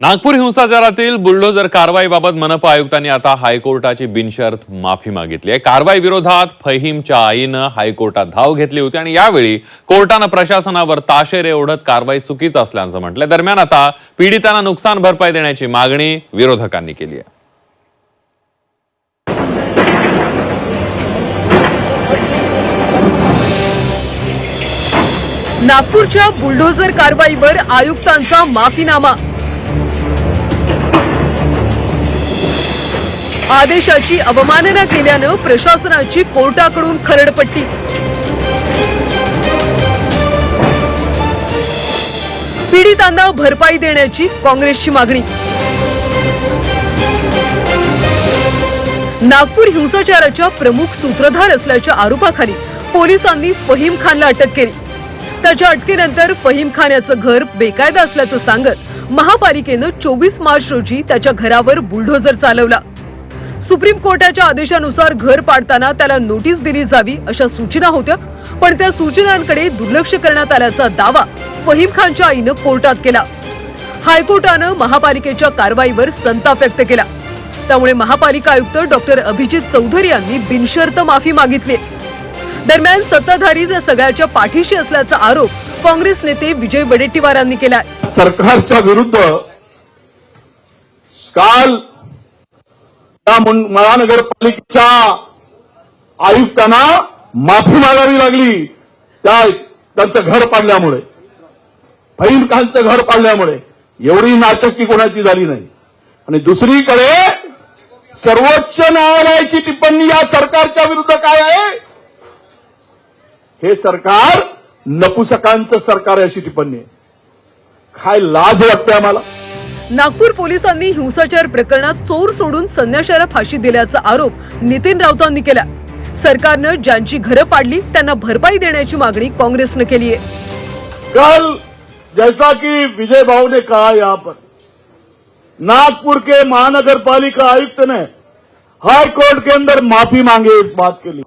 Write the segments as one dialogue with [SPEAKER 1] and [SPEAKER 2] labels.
[SPEAKER 1] Nagpur हिंसाचारातील bulldozer कारवाईबाबत मनपा आयुक्तांनी आता हायकोर्टाची बिनशर्त माफी मागितली आहे. कारवाई विरोधात फहीमच्या आईनं हायकोर्टात धाव घेतली होती आणि यावेळी कोर्टानं प्रशासनावर ताशेरे ओढत कारवाई चुकीच असल्याचं म्हटलंय. दरम्यान आता पीडितांना नुकसान भरपाई देण्याची मागणी विरोधकांनी केली आहे.
[SPEAKER 2] नागपूरच्या बुलडोझर कारवाईवर आयुक्तांचा माफीनामा आदेशाची अवमानना केल्यानं प्रशासनाची कोर्टाकडून खरडपट्टी. पीडितांना भरपाई देण्याची काँग्रेसची मागणी. नागपूर हिंसाचाराच्या प्रमुख सूत्रधार असल्याच्या आरोपाखाली पोलिसांनी फहीम खानला अटक केली. त्याच्या अटकेनंतर फहीम खान याचं घर बेकायदा असल्याचं सांगत महापालिकेनं चोवीस मार्च रोजी त्याच्या घरावर बुलडोझर चालवला. सुप्रीम कोर्टाच्या आदेशानुसार घर पाडताना त्याला नोटीस दिली जावी अशा सूचना होत्या पण त्या सूचनांकडे दुर्लक्ष करण्यात आल्याचा दावा फहीम खानच्या आईनं कोर्टात केला. हायकोर्टानं महापालिकेच्या कारवाईवर संताप व्यक्त केला. त्यामुळे महापालिका आयुक्त डॉक्टर अभिजित चौधरी यांनी बिनशर्त माफी मागितली. दरम्यान सत्ताधारीच या सगळ्याच्या पाठीशी असल्याचा आरोप काँग्रेस नेते विजय वडेट्टीवार यांनी केलाय.
[SPEAKER 3] सरकारच्या विरुद्ध काल त्या महानगरपालिकेच्या आयुक्तांना माफी मागावी लागली. त्या त्यांचं घर पाडल्यामुळे. फहीम खानचं घर पाडल्यामुळे. एवढी नाचक्की कोणाची झाली नाही. आणि दुसरीकडे सर्वोच्च न्यायालयाची टिप्पणी या सरकारच्या विरुद्ध काय आहे? हे सरकार नपुसकांचं सरकार अशी टिप्पणी आहे. काय लाज वाटते आम्हाला?
[SPEAKER 2] नागपूर पोलिसांनी हिंसाचार प्रकरणात चोर सोडून संन्याशाला फाशी दिल्याचा आरोप नितीन राऊतांनी केला. सरकारनं ज्यांची घरं पाडली त्यांना भरपाई देण्याची मागणी काँग्रेसनं केली आहे.
[SPEAKER 3] कल जैसा कि विजय भाव ने कहा पर नागपुर के महानगर पालिका आयुक्त ने हाई कोर्ट के अंदर माफी मांगे इस बात के लिए।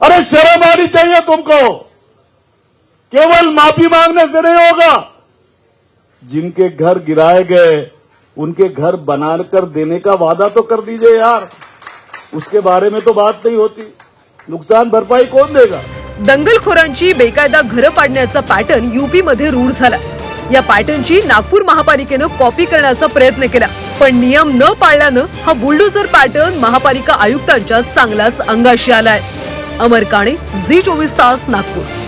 [SPEAKER 3] अरे शर्म आनी चाहिए तुमको। केवल माफी मांगने से नहीं होगा। जिनके घर गिराए गए उनके घर बनाकर देने का वादा तो कर दीजिए यार। उसके बारे में तो बात नहीं होती। नुकसान भरपाई कौन देगा?
[SPEAKER 2] दंगलखोरांची बेकायदा घरं पाडण्याचा पॅटर्न युपी मध्ये रूढ झाला. या पॅटर्नची नागपूर महापालिकेनं कॉपी करण्याचा प्रयत्न केला. पण नियम न पाळल्यानं हा बुलडोझर पॅटर्न महापालिका आयुक्तांच्या चांगलाच अंगाशी आलाय. अमर काणे झी चोवीस तास नागपूर.